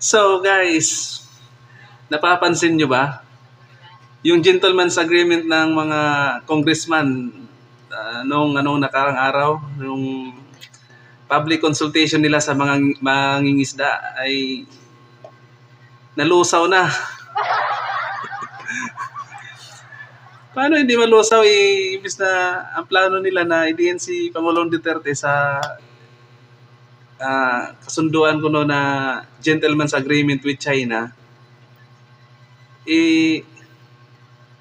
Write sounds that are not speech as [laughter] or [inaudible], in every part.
So guys, napapansin nyo ba? Yung gentleman's agreement ng mga congressman uh, noong anong nakarang araw, yung public consultation nila sa mga mangingisda ay nalusaw na. [laughs] Paano hindi malusaw eh, imbis na ang plano nila na idiin si Pangulong Duterte sa ah, kasunduan ko no na gentleman's agreement with China, eh,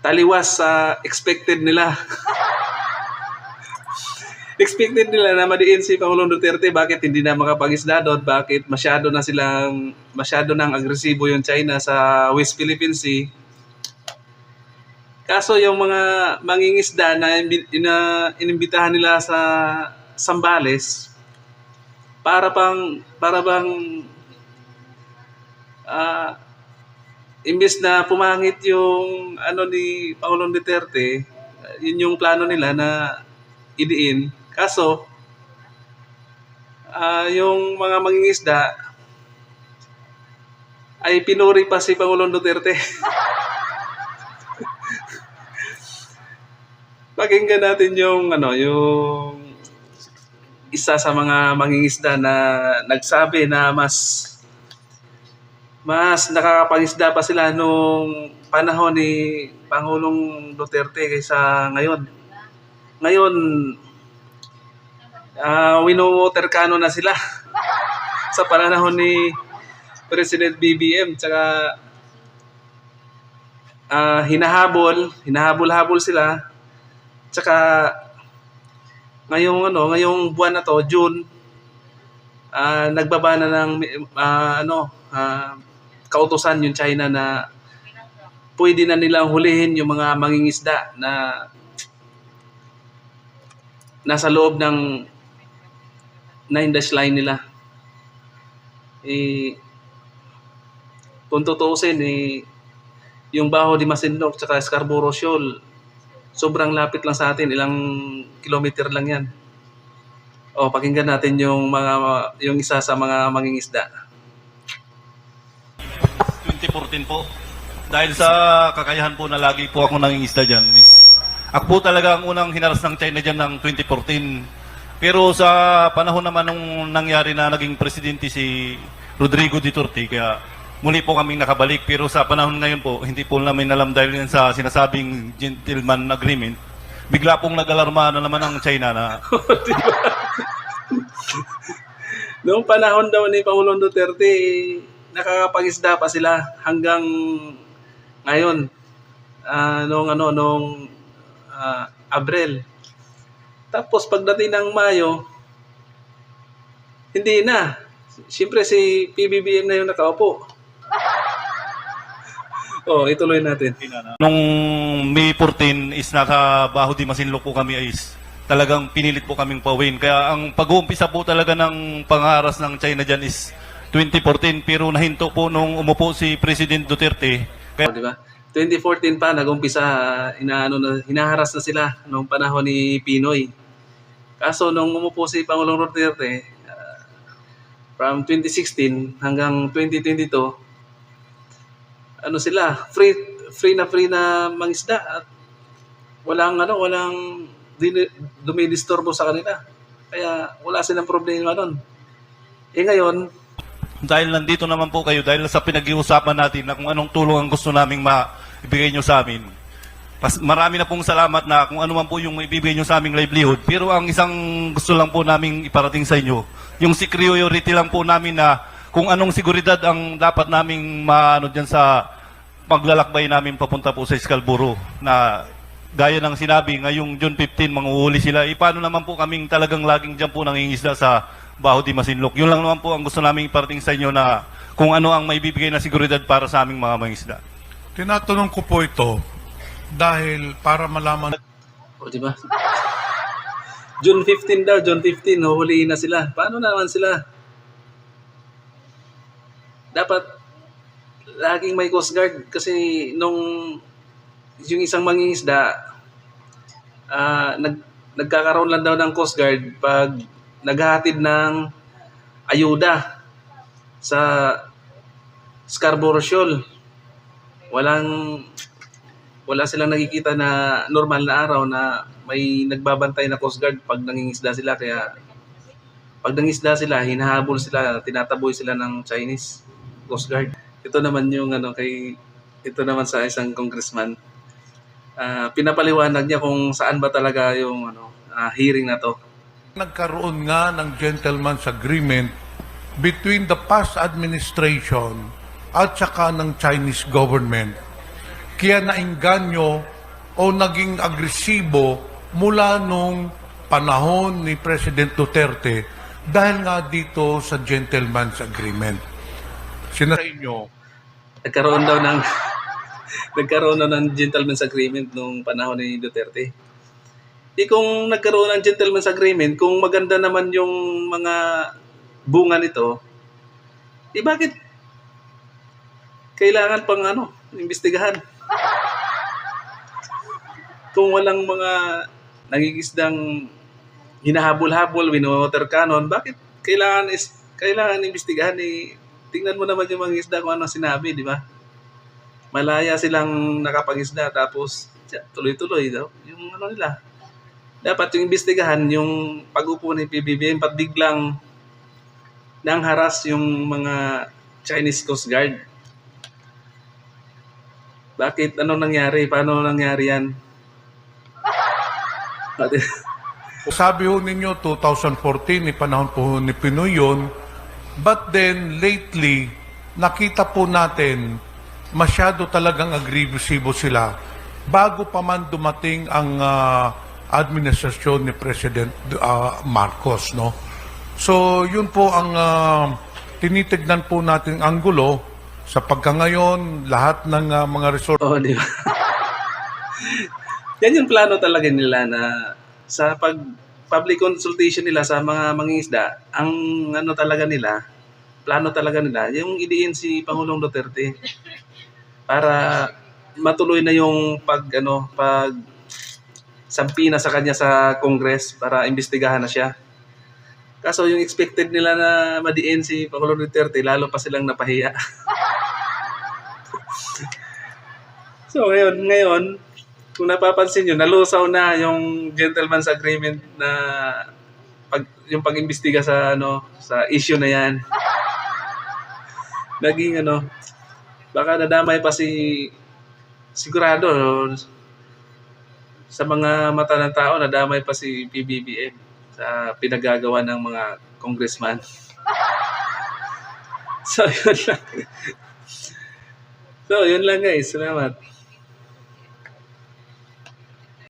taliwas sa expected nila. [laughs] expected nila na madiin si Pangulong Duterte, bakit hindi na makapangisda doon, bakit masyado na silang, masyado nang agresibo yung China sa West Philippine Sea. Kaso yung mga mangingisda na, na inimbitahan nila sa Sambales, para pang para bang ah imbes na pumangit yung ano ni Pangulong Duterte, yun yung plano nila na idiin. Kaso ah yung mga mangingisda ay pinuri pa si Pangulong Duterte. [laughs] Pakinggan natin yung ano, yung isa sa mga mangingisda na nagsabi na mas mas nakakapangisda pa sila nung panahon ni Pangulong Duterte kaysa ngayon. Ngayon, uh, wino-water cannon na sila [laughs] sa panahon ni President BBM. Tsaka ah, hinahabol, hinahabol-habol sila. Tsaka ngayong ano, ngayong buwan na to, June, ah nagbaba na ng ah, ano, ah, kautosan yung China na pwede na nilang hulihin yung mga mangingisda na nasa loob ng nine dash line nila. Eh, kung tutuusin, eh, yung Baho di Masinloc tsaka Scarborough Shoal, sobrang lapit lang sa atin, ilang kilometer lang yan. O, pakinggan natin yung mga yung isa sa mga mangingisda. 2014 po. Dahil sa kakayahan po na lagi po ako nangingisda dyan is ako po talaga ang unang hinaras ng China dyan ng 2014. Pero sa panahon naman nung nangyari na naging presidente si Rodrigo Duterte, kaya muli po kaming nakabalik. Pero sa panahon ngayon po, hindi po namin alam dahil yan sa sinasabing gentleman agreement, bigla pong nag-alarma na naman ang China na [laughs] Noong panahon daw ni Pangulong Duterte, nakakapangisda pa sila hanggang ngayon. Ah, noong ano, noong ah, Abril. Tapos pagdating ng Mayo, hindi na. Siyempre si PBBM na yung nakaupo. Oh, ituloy natin. Nung May 14 is nasa Baho di Masinloc po kami is talagang pinilit po kaming pawin. Kaya ang pag-uumpisa po talaga ng pangaras ng China dyan is 2014 pero nahinto po nung umupo si President Duterte. Kaya Oh, di ba? 2014 pa nag-umpisa inaano na hinaharas na sila nung panahon ni Pinoy. Kaso nung umupo si Pangulong Duterte ah, from 2016 hanggang 2022 ano sila free free na free na mangisda at walang ano walang dumidisturbo sa kanila. Kaya wala silang problema nun. Eh ngayon, dahil nandito naman po kayo, dahil sa pinag-iusapan natin na kung anong tulong ang gusto naming maibigay nyo sa amin. Pas, marami na pong salamat na kung ano man po yung ibibigay nyo sa aming livelihood. Pero ang isang gusto lang po naming iparating sa inyo, yung security lang po namin na kung anong seguridad ang dapat naming maano dyan sa paglalakbay namin papunta po sa Scarborough na gaya ng sinabi, ngayong June 15, manguhuli sila. E paano naman po kaming talagang laging dyan po nangingisda sa Baho di Masinloc. Yun lang naman po ang gusto namin iparating sa inyo na kung ano ang maibibigay na seguridad para sa aming mga mangingisda. Tinatanong ko po ito dahil para malaman O, di ba? [laughs] June 15 daw, June 15, huhulihin na sila. Paano naman sila? Dapat laging may Coast Guard kasi nung yung isang mangingisda, ah nag, nagkakaroon lang daw ng Coast Guard pag naghahatid ng ayuda sa Scarborough Shoal. Walang wala silang nakikita na normal na araw na may nagbabantay na Coast Guard pag nangingisda sila kaya pag nangisda sila, hinahabol sila, tinataboy sila ng Chinese Coast Guard. Ito naman yung ano kay ito naman sa isang congressman. Ah, pinapaliwanag niya kung saan ba talaga yung ano ah, hearing na to. Nagkaroon nga ng gentleman's agreement between the past administration at saka ng Chinese government. Kaya nainganyo o naging agresibo mula nung panahon ni President Duterte dahil nga dito sa gentleman's agreement. Sina sa inyo, Nagkaroon daw ng [laughs] nagkaroon daw ng gentleman's agreement nung panahon ni Duterte. Di kung nagkaroon ng gentleman's agreement, kung maganda naman yung mga bunga nito, di bakit kailangan pang ano, imbestigahan? Kung walang mga nangigisdang hinahabol-habol, wino-water cannon, bakit kailangan is kailangan imbestigahan eh tingnan mo naman yung mga isda kung anong sinabi, di ba? Malaya silang nakapag-isda tapos tuloy-tuloy daw. Yung ano nila. Dapat yung imbestigahan yung pag-upo ni PBBM pat biglang nang haras yung mga Chinese Coast Guard. Bakit? Anong nangyari? Paano nangyari yan? [laughs] Sabi ho ninyo, 2014, ni panahon po ni Pinoy yun. But then, lately, nakita po natin, masyado talagang agresibo sila bago pa man dumating ang ah, administrasyon ni President ah, Marcos, no? So, yun po ang ah, tinitignan po natin anggulo sa pagkangayon, lahat ng ah, mga resort Oo, di? [laughs] Yan yung plano talaga nila na sa pag public consultation nila sa mga mangingisda, ang ano talaga nila, plano talaga nila, yung idiin si Pangulong Duterte para matuloy na yung pag ano pag sampi na sa kanya sa Congress para imbestigahan na siya. Kaso yung expected nila na madiin si Pangulong Duterte, lalo pa silang napahiya. [laughs] So ngayon, ngayon, kung napapansin nyo, nalusaw na yung gentleman's agreement na pag, yung pag-imbestiga sa ano sa issue na yan. [laughs] Naging ano, baka nadamay pa si sigurado sa mga mata ng tao nadamay pa si PBBM sa pinagagawa ng mga congressman. [laughs] so, yun lang. So, yun lang guys. Salamat.